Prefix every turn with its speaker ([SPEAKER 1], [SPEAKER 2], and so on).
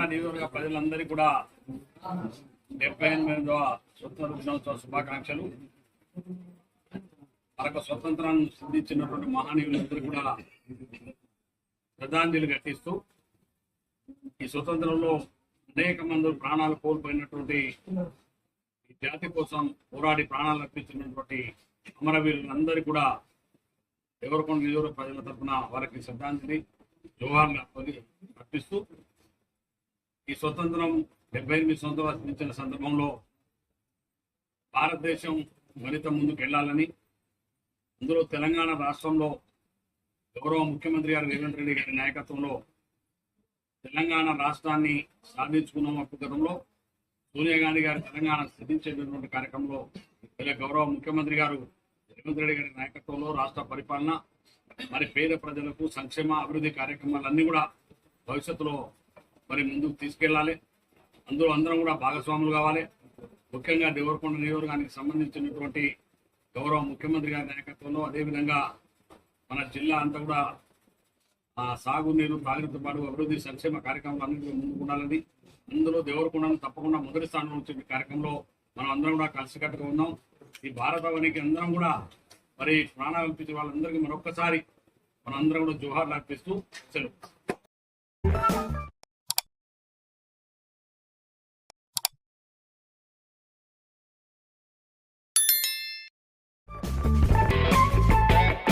[SPEAKER 1] దేవరకొండ నియోజకవర్గ ప్రజలందరికీ కూడా డెబ్బై ఎనిమిదవ స్వతంత్ర దినోత్సవ శుభాకాంక్షలు. మనకు స్వతంత్రాన్ని సిద్ధించినటువంటి మహానీయులందరూ కూడా శ్రద్ధాంజలి ఘటిస్తూ ఈ స్వతంత్రంలో అనేక మంది ప్రాణాలు కోల్పోయినటువంటి ఈ జాతి కోసం పోరాడి ప్రాణాలు అర్పించినటువంటి అమరవీరులందరూ కూడా ఎవరికొండ నియోజకవర్గ ప్రజల తరఫున వారికి శ్రద్ధాంజలి జోహార్లు అర్పిస్తూ ఈ స్వతంత్రం డెబ్బై ఎనిమిది సంవత్సరాలు సిద్ధించిన సందర్భంలో భారతదేశం మరింత ముందుకు వెళ్ళాలని అందులో తెలంగాణ రాష్ట్రంలో గౌరవ ముఖ్యమంత్రి గారు రేవంత్ రెడ్డి గారి నాయకత్వంలో తెలంగాణ రాష్ట్రాన్ని సాధించుకున్న గతంలో. సోనియా గాంధీ గారు తెలంగాణ సిద్ధించేటటువంటి కార్యక్రమంలో ఇలా గౌరవ ముఖ్యమంత్రి గారు రేవంత్ రెడ్డి గారి నాయకత్వంలో రాష్ట్ర పరిపాలన మరి పేద ప్రజలకు సంక్షేమ అభివృద్ధి కార్యక్రమాలన్నీ కూడా భవిష్యత్తులో మరి ముందుకు తీసుకెళ్ళాలి అందులో అందరం కూడా భాగస్వాములు కావాలి. ముఖ్యంగా దేవరకొండ నియోజకవర్గానికి సంబంధించినటువంటి గౌరవ ముఖ్యమంత్రి గారి నాయకత్వంలో అదేవిధంగా మన జిల్లా అంతా కూడా ఆ సాగునీరు తాగునీరుతో పాటు అభివృద్ధి సంక్షేమ కార్యక్రమాలు అందరికీ ముందుకు ఉండాలని. అందులో దేవరకొండను తప్పకుండా మొదటి స్థానంలో వచ్చే కార్యక్రమంలో మనం అందరం కూడా కలిసికట్టుగా ఉన్నాం. ఈ భారతవనికి అందరం కూడా మరి ప్రాణాలు అనిపించే వాళ్ళందరికీ మరొక్కసారి మనందరం కూడా జోహార్లు అర్పిస్తూ సెలవు.